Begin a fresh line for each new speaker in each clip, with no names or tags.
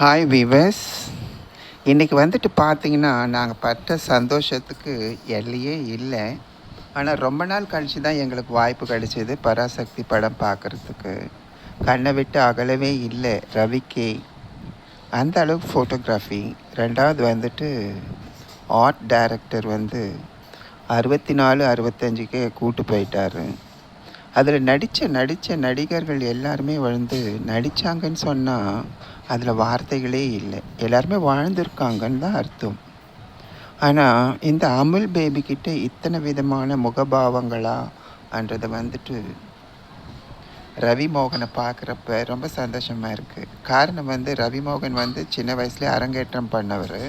Hi விவஸ் இன்றைக்கி வந்துட்டு பார்த்தீங்கன்னா நாங்கள் பட்ட சந்தோஷத்துக்கு எல்லையே இல்லை. ஆனால் ரொம்ப நாள் கழித்து தான் எங்களுக்கு வாய்ப்பு கிடைச்சிது பராசக்தி படம் பார்க்குறதுக்கு. கண்ணை விட்டு அகலவே இல்லை ரவிக்கே. அந்த அளவுக்கு ஃபோட்டோகிராஃபி ரெண்டாவது வந்துட்டு ஆர்ட் டைரக்டர் வந்து அறுபத்தி நாலு அறுபத்தஞ்சுக்கே கூட்டு போயிட்டாரு. அதில் நடித்த நடித்த நடிகர்கள் எல்லாருமே வந்து நடித்தாங்கன்னு சொன்னால் அதில் வார்த்தைகளே இல்லை. எல்லாருமே வாழ்ந்திருக்காங்கன்னு தான் அர்த்தம். ஆனால் இந்த அமுல் பேபிக்கிட்ட இத்தனை விதமான முகபாவங்களா என்றதை வந்துட்டு ரவி மோகனை பார்க்குறப்ப ரொம்ப சந்தோஷமாக இருக்குது காரணம் வந்து ரவி மோகன் வந்து சின்ன வயசுலேயே அரங்கேற்றம் பண்ணவர்.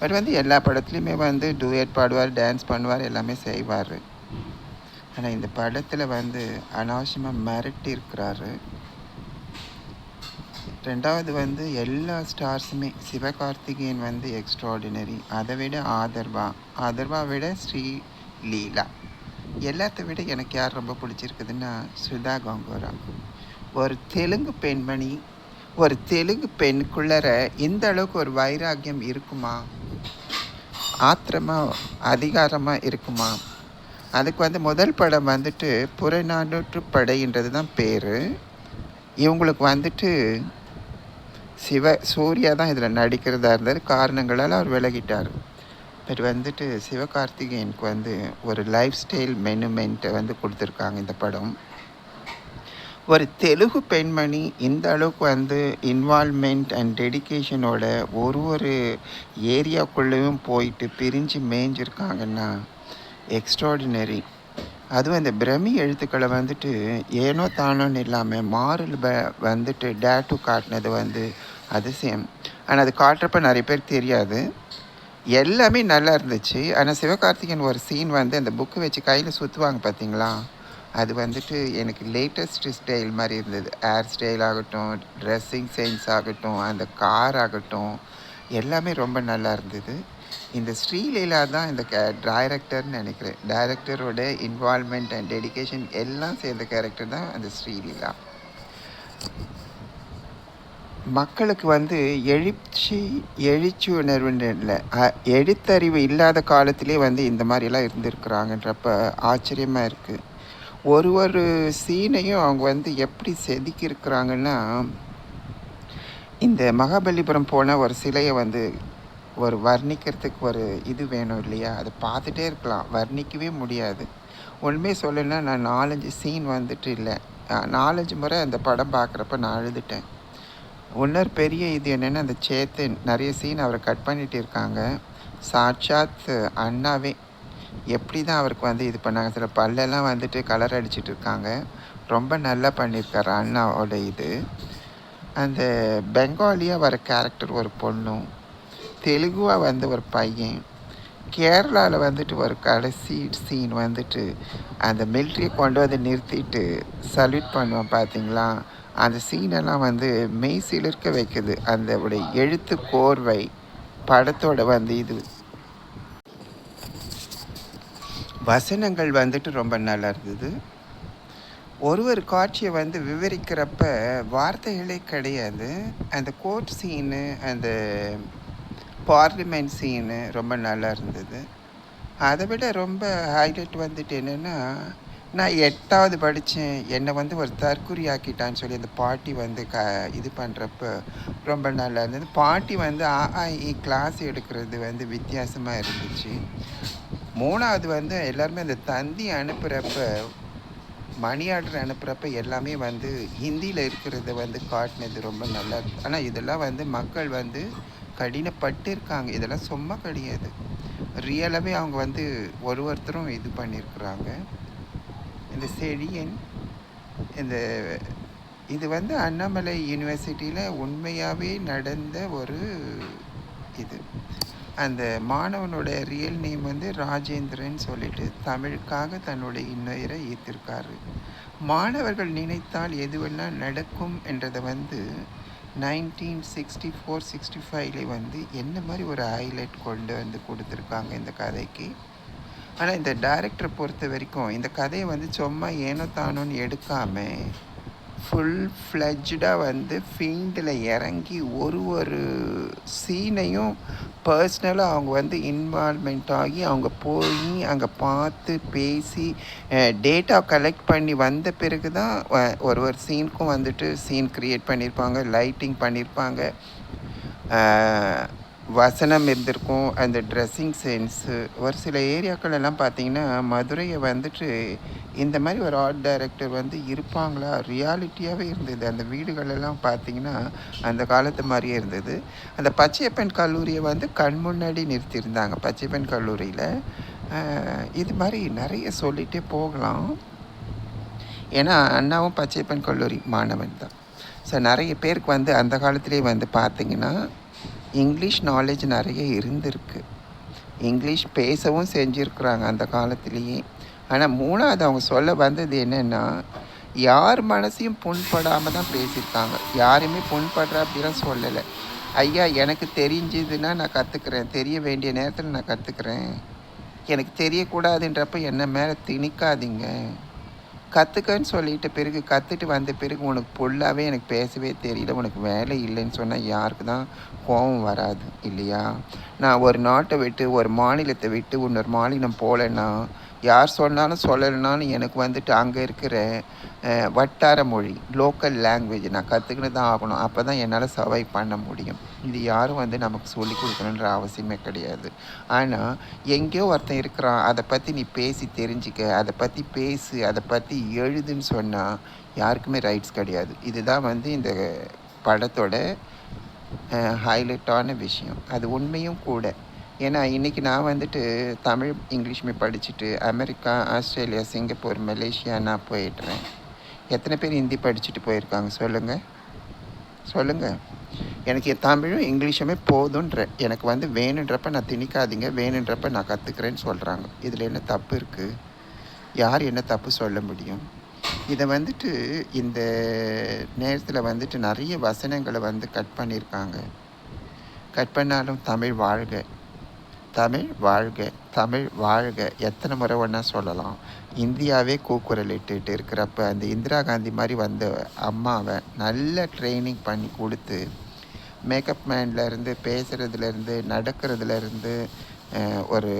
பட் வந்து எல்லா படத்துலையுமே வந்து டூயட் பாடுவார் டான்ஸ் பண்ணுவார் எல்லாமே செய்வார். ஆனால் இந்த படத்தில் வந்து அனாவசியமாக மிரட்டி இருக்கிறாரு ரெண்டாவது வந்து எல்லா ஸ்டார்ஸுமே சிவகார்த்திகேயன் வந்து எக்ஸ்ட்ராடினரி அதை விட ஆதர்வா ஆதர்வா விட ஸ்ரீ லீலா. எல்லாத்த விட எனக்கு யார் ரொம்ப பிடிச்சிருக்குதுன்னா சுதா கங்கோரா. ஒரு தெலுங்கு பெண்மணி ஒரு தெலுங்கு பெண்குள்ளர இந்த அளவுக்கு ஒரு வைராக்கியம் இருக்குமா? ஆத்திரமாக அதிகாரமாக இருக்குமா? அதுக்கு வந்து முதல் படம் வந்துட்டு புறநானூற்று படைன்றது தான் பேர். இவங்களுக்கு வந்துட்டு சிவ சூர்யா தான் இதில் நடிக்கிறதா இருந்தது. காரணங்களால் அவர் விலகிட்டார். பட் வந்துட்டு சிவகார்த்திகேயனுக்கு வந்து ஒரு லைஃப் ஸ்டைல் மெனுமெண்ட்டை வந்து கொடுத்துருக்காங்க இந்த படம். ஒரு தெலுங்கு பெண்மணி இந்த அளவுக்கு வந்து இன்வால்மெண்ட் அண்ட் டெடிக்கேஷனோட ஒரு ஒரு ஏரியாக்குள்ளேயும் போயிட்டு பிரிஞ்சு மேய்ஞ்சிருக்காங்கன்னா எக்ஸ்ட்ராடினரி அதுவும் இந்த பிரமி எழுத்துக்களை வந்துட்டு ஏனோ தானோன்னு இல்லாமல் மாறல் ப வந்துட்டு டேட்டு காட்டினது வந்து அதிசயம். ஆனால் அது காட்டுறப்ப நிறைய பேர் தெரியாது. எல்லாமே நல்லா இருந்துச்சு. ஆனால் சிவகார்த்திகேயன் ஒரு சீன் வந்து அந்த புக்கு வச்சு கையில் சுற்றுவாங்க பார்த்தீங்களா அது வந்துட்டு எனக்கு லேட்டஸ்ட் ஸ்டைல் மாதிரி இருந்தது. ஹேர் ஸ்டைல் ஆகட்டும் ட்ரெஸ்ஸிங் சென்ஸ் ஆகட்டும் அந்த கார் ஆகட்டும் எல்லாமே ரொம்ப நல்லா இருந்தது. இந்த ஸ்ரீலீலா தான் இந்த கே டைரக்டர்னு நினைக்கிறேன். டைரக்டரோட இன்வால்மெண்ட் அண்ட் டெடிக்கேஷன் எல்லாம் சேர்ந்த கேரக்டர் தான் அந்த ஸ்ரீலீலா. மக்களுக்கு வந்து எழுச்சி எழுச்சி உணர்வுன்னு இல்லை எழுத்தறிவு இல்லாத காலத்திலே வந்து இந்த மாதிரிலாம் இருந்திருக்கிறாங்கன்றப்ப ஆச்சரியமாக இருக்குது ஒரு ஒரு சீனையும் அவங்க வந்து எப்படி செதுக்கியிருக்கிறாங்கன்னா இந்த மகாபலிபுரம் போன ஒரு சிலையை வந்து ஒரு வர்ணிக்கிறதுக்கு ஒரு இது வேணும் இல்லையா? அதை பார்த்துட்டே இருக்கலாம். வர்ணிக்கவே முடியாது. உண்மையை சொல்லணும்னா நான் நாலஞ்சு சீன் வந்துட்டு இல்லை. நாலஞ்சு முறை அந்த படம் பார்க்குறப்ப நான் அழுதுட்டேன். இன்னொரு பெரிய இது என்னென்னா அந்த சேத்து நிறைய சீன் அவரை கட் பண்ணிட்டு இருக்காங்க. சாட்சாத் அண்ணாவே எப்படி தான் அவருக்கு வந்து இது பண்ணாங்க? சில பல்லெல்லாம் வந்துட்டு கலர் அடிச்சிட்டு இருக்காங்க. ரொம்ப நல்லா பண்ணியிருக்காரு அண்ணாவோட இது. அந்த பெங்காலியாக வர கேரக்டர் ஒரு பொண்ணும். தெலுங்குவாக வந்து ஒரு பையன். கேரளாவில் வந்துட்டு ஒரு கடைசி சீன் வந்துட்டு அந்த மிலிட்ரியை கொண்டு வந்து நிறுத்திட்டு சல்யூட் பண்ணுவோம் பார்த்தீங்களா அந்த சீனெல்லாம் வந்து மெய்சிலிருக்க வைக்குது. அந்த உடைய எழுத்து கோர்வை படத்தோட வந்து இது. வசனங்கள் வந்துட்டு ரொம்ப நல்லா இருந்தது. ஒரு ஒரு காட்சியை வந்து விவரிக்கிறப்ப வார்த்தைகளே கிடையாது. அந்த கோர்ட் சீனு அந்த பார்லிமெண்ட் சீனு ரொம்ப நல்லா இருந்தது. அதை விட ரொம்ப ஹைலைட் வந்துட்டு என்னென்னா நான் எட்டாவது படித்தேன் என்னை வந்து ஒரு தற்குறி ஆக்கிட்டான்னு சொல்லி அந்த பாட்டி வந்து க இது பண்ணுறப்ப ரொம்ப நல்லா இருந்தது. பாட்டி வந்து ஆஇ கிளாஸ் எடுக்கிறது வந்து வித்தியாசமாக இருந்துச்சு. மூணாவது வந்து எல்லாருமே அந்த தந்தி அனுப்புகிறப்ப மணி ஆர்டர் அனுப்புகிறப்ப எல்லாமே வந்து ஹிந்தியில் இருக்கிறத வந்து காட்டினது ரொம்ப நல்லா இருக்கு ஆனால் இதெல்லாம் வந்து மக்கள் வந்து கடினப்பட்டு இருக்காங்க இதெல்லாம் சும்மா கிடையாது. ரியலாகவே அவங்க வந்து ஒரு ஒருத்தரும் இது பண்ணியிருக்கிறாங்க இந்த செழியன் இந்த இது வந்து அண்ணாமலை யூனிவர்சிட்டியில் உண்மையாகவே நடந்த ஒரு இது. அந்த மாணவனோட ரியல் நேம் வந்து ராஜேந்திரன் சொல்லிட்டு தமிழுக்காக தன்னுடைய இன்னுயிரை ஈர்த்திருக்காரு. மாணவர்கள் நினைத்தால் எதுவெல்லாம் நடக்கும் என்றதை வந்து நைன்டீன் சிக்ஸ்டி ஃபோர் சிக்ஸ்டி ஃபைவ்ல வந்து என்ன மாதிரி ஒரு ஹைலைட் கொண்டு வந்து கொடுத்துருக்காங்க இந்த கதைக்கு? ஆனால் இந்த டைரக்டரை பொறுத்த வரைக்கும் இந்த கதையை வந்து சும்மா ஏனோ தானோன்னு எடுக்காமல் ஃபுல் ஃப்ளெஜ்டாக வந்து ஃபீல்டில் இறங்கி ஒரு ஒரு சீனையும் பர்சனலாக அவங்க வந்து இன்வால்மெண்ட் ஆகி அவங்க போய் அங்கே பார்த்து பேசி டேட்டா கலெக்ட் பண்ணி வந்த பிறகு தான் ஒரு ஒரு சீனுக்கும் வந்துட்டு சீன் க்ரியேட் பண்ணியிருப்பாங்க லைட்டிங் பண்ணியிருப்பாங்க வசனம் இருந்திருக்கும் அந்த ட்ரெஸ்ஸிங் சென்ஸு ஒரு சில ஏரியாக்கள் எல்லாம் பார்த்தீங்கன்னா மதுரையை வந்துட்டு இந்த மாதிரி ஒரு ஆர்ட் டைரக்டர் வந்து இருப்பாங்களா? ரியாலிட்டியாகவே இருந்தது. அந்த வீடுகளெல்லாம் பார்த்தீங்கன்னா அந்த காலத்து மாதிரியே இருந்தது. அந்த பச்சையப்பன் கல்லூரியை வந்து கண் முன்னாடி நிறுத்தியிருந்தாங்க பச்சையப்பன் கல்லூரியில். இது மாதிரி நிறைய சொல்லிகிட்டே போகலாம். ஏன்னா அண்ணாவும் பச்சையப்பன் கல்லூரி மாணவன் தான். ஸோ நிறைய பேருக்கு வந்து அந்த காலத்திலே வந்து பார்த்தீங்கன்னா இங்கிலீஷ் நாலேஜ் நிறைய இருந்திருக்கு. இங்கிலீஷ் பேசவும் செஞ்சுருக்குறாங்க அந்த காலத்திலேயே. ஆனால் மூணாவது அவங்க சொல்ல வந்தது என்னென்னா யார் மனசையும் புண்படாமல் தான் பேசியிருக்காங்க. யாருமே புண்படுற அப்படிலாம் சொல்லலை. ஐயா எனக்கு தெரிஞ்சதுன்னா நான் கற்றுக்குறேன் தெரிய வேண்டிய நேரத்தில் நான் கற்றுக்குறேன் எனக்கு தெரியக்கூடாதுன்றப்ப என்ன மேலே திணிக்காதீங்க. கற்றுக்கன்னு சொல்லிட்ட பிறகு கற்றுட்டு வந்த பிறகு உனக்கு பொல்லாவே எனக்கு பேசவே தெரியல. உனக்கு வேலை இல்லைன்னு சொன்னால் யாருக்கு தான் கோபம் வராது இல்லையா? நான் ஒரு நாட்டை விட்டு ஒரு மாநிலத்தை விட்டு இன்னொரு மாநிலம் போகலன்னா யார் சொன்னாலும் சொல்லலைனாலும் எனக்கு வந்துட்டு அங்கே இருக்கிற வட்டார மொழி லோக்கல் லாங்குவேஜ் நான் கற்றுக்கிட்டு தான் ஆகணும். அப்போ தான் என்னால் சர்வை பண்ண முடியும். இது யாரும் வந்து நமக்கு சொல்லி கொடுக்கணுன்ற அவசியமே கிடையாது. ஆனால் எங்கேயோ ஒருத்தன் இருக்கிறான். அதை பற்றி நீ பேசி தெரிஞ்சுக்க அதை பற்றி பேசு அதை பற்றி எழுதுன்னு சொன்னால் யாருக்குமே ரைட்ஸ் கிடையாது. இதுதான் வந்து இந்த படத்தோட ஹைலைட்டான விஷயம். அது உண்மையும் கூட. ஏன்னா இன்றைக்கி நான் வந்துட்டு தமிழ் இங்கிலீஷுமே படிச்சுட்டு அமெரிக்கா ஆஸ்திரேலியா சிங்கப்பூர் மலேசியா நான் போயிடுறேன் எத்தனை பேர் ஹிந்தி படிச்சுட்டு போயிருக்காங்க சொல்லுங்கள் சொல்லுங்கள் எனக்கு தமிழும் இங்கிலீஷுமே போதுன்ற எனக்கு வந்து வேணுன்றப்ப நான் திணிக்காதீங்க வேணுன்றப்ப நான் கற்றுக்குறேன்னு சொல்கிறாங்க இதில் என்ன தப்பு இருக்குது யார் என்ன தப்பு சொல்ல முடியும்? இதை வந்துட்டு இந்த நேரத்தில் வந்துட்டு நிறைய வசனங்களை வந்து கட் பண்ணியிருக்காங்க. கட் பண்ணாலும் தமிழ் வாழ்க. தமிழ் வாழ்க தமிழ் வாழ்க. எத்தனை முறை ஒன்றா சொல்லலாம். இந்தியாவே கூக்குரல் இட்டுட்டு இருக்கிறப்ப அந்த இந்திரா காந்தி மாதிரி வந்த அம்மாவை நல்ல ட்ரைனிங் பண்ணி கொடுத்து மேக்கப் மேன்லேருந்து பேசுகிறதுலேருந்து நடக்கிறதுலேருந்து ஒரு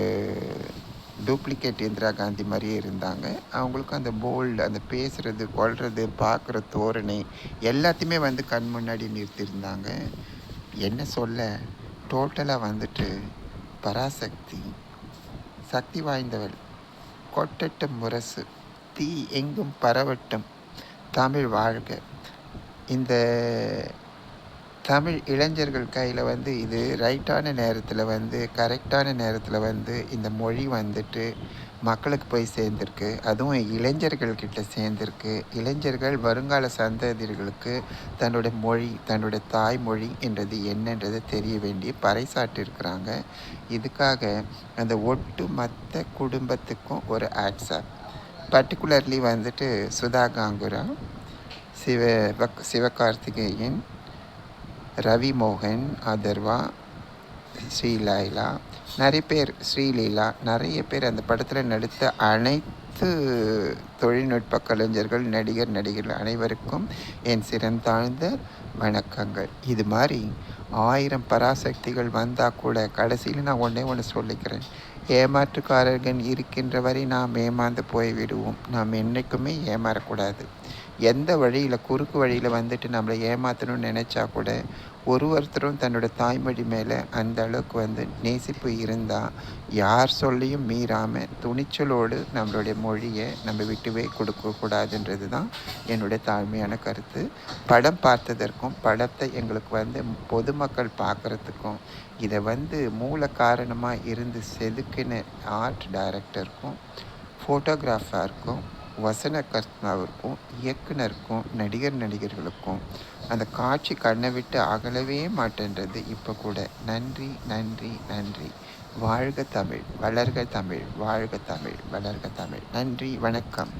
டூப்ளிகேட் இந்திரா காந்தி மாதிரியே இருந்தாங்க. அவங்களுக்கும் அந்த போல்டு அந்த பேசுகிறது கொள்வது பார்க்குற தோரணை எல்லாத்தையுமே வந்து கண் முன்னாடி நிறுத்தியிருந்தாங்க. என்ன சொல்ல? டோட்டலாக வந்துட்டு பராசக்தி சக்தி வாய்ந்தவள். கொட்டட்டும் முரசு தீ எங்கும் பரவட்டும். தமிழ் வாழ்க. இந்த தமிழ் இளைஞர்கள் கையில் வந்து இது ரைட்டான நேரத்தில் வந்து கரெக்டான நேரத்தில் வந்து இந்த மொழி வந்துட்டு மக்களுக்கு போய் சேர்ந்துருக்கு. அதுவும் இளைஞர்கள்கிட்ட சேர்ந்துருக்கு. இளைஞர்கள் வருங்கால சந்ததியர்களுக்கு தன்னுடைய மொழி தன்னுடைய தாய்மொழி என்றது என்னன்றது தெரிய வேண்டி பறைசாட்டி இருக்கிறாங்க இதுக்காக அந்த ஒட்டு மற்ற குடும்பத்துக்கும் ஒரு ஆட்ஸாப் பர்டிகுலர்லி வந்துட்டு சுதா காங்குரா சிவ வக்- சிவகார்த்திகேயன் ரவி மோகன் அதர்வா ஸ்ரீலாயிலா நிறைய பேர் ஸ்ரீலீலா நிறைய பேர் அந்த படத்தில் நடித்த அனைத்து தொழில்நுட்ப கலைஞர்கள் நடிகர் நடிகர்கள் அனைவருக்கும் என் சிறந்தாழ்ந்த வணக்கங்கள். இது மாதிரி ஆயிரம் பராசக்திகள் வந்தால் கூட கடைசியில் நான் ஒன்றே ஒன்று சொல்லிக்கிறேன். ஏமாற்றுக்காரர்கள் இருக்கின்ற வரை நாம் ஏமாந்து போய் விடுவோம் நாம் என்றைக்குமே ஏமாறக்கூடாது. எந்த வழியில் குறுக்கு வழியில் வந்துட்டு நம்மளை ஏமாற்றணும்னு நினச்சா கூட ஒரு ஒருத்தரும் தன்னோட தாய்மொழி மேலே அந்த அளவுக்கு வந்து நேசிப்பு இருந்தால் யார் சொல்லியும் மீறாமல் துணிச்சலோடு நம்மளுடைய மொழியை நம்ம விட்டுவே கொடுக்கக்கூடாதுன்றது தான் என்னுடைய தாழ்மையான கருத்து. படம் பார்த்ததற்கும் படத்தை எங்களுக்கு வந்து பொதுமக்கள் பார்க்குறதுக்கும் இதை வந்து மூல காரணமாக இருந்து செதுக்கின ஆர்ட் டைரக்டருக்கும் ஃபோட்டோகிராஃபருக்கும் வசனகர்த்தாவிற்கும் இயக்குனருக்கும் நடிகர் நடிகர்களுக்கும் அந்த காட்சி கண்ணை விட்டு அகலவே மாட்டேன்றது. இப்போ கூட நன்றி நன்றி நன்றி. வாழ்க தமிழ் வளர்க தமிழ் வாழ்க தமிழ் வளர்க தமிழ். நன்றி வணக்கம்.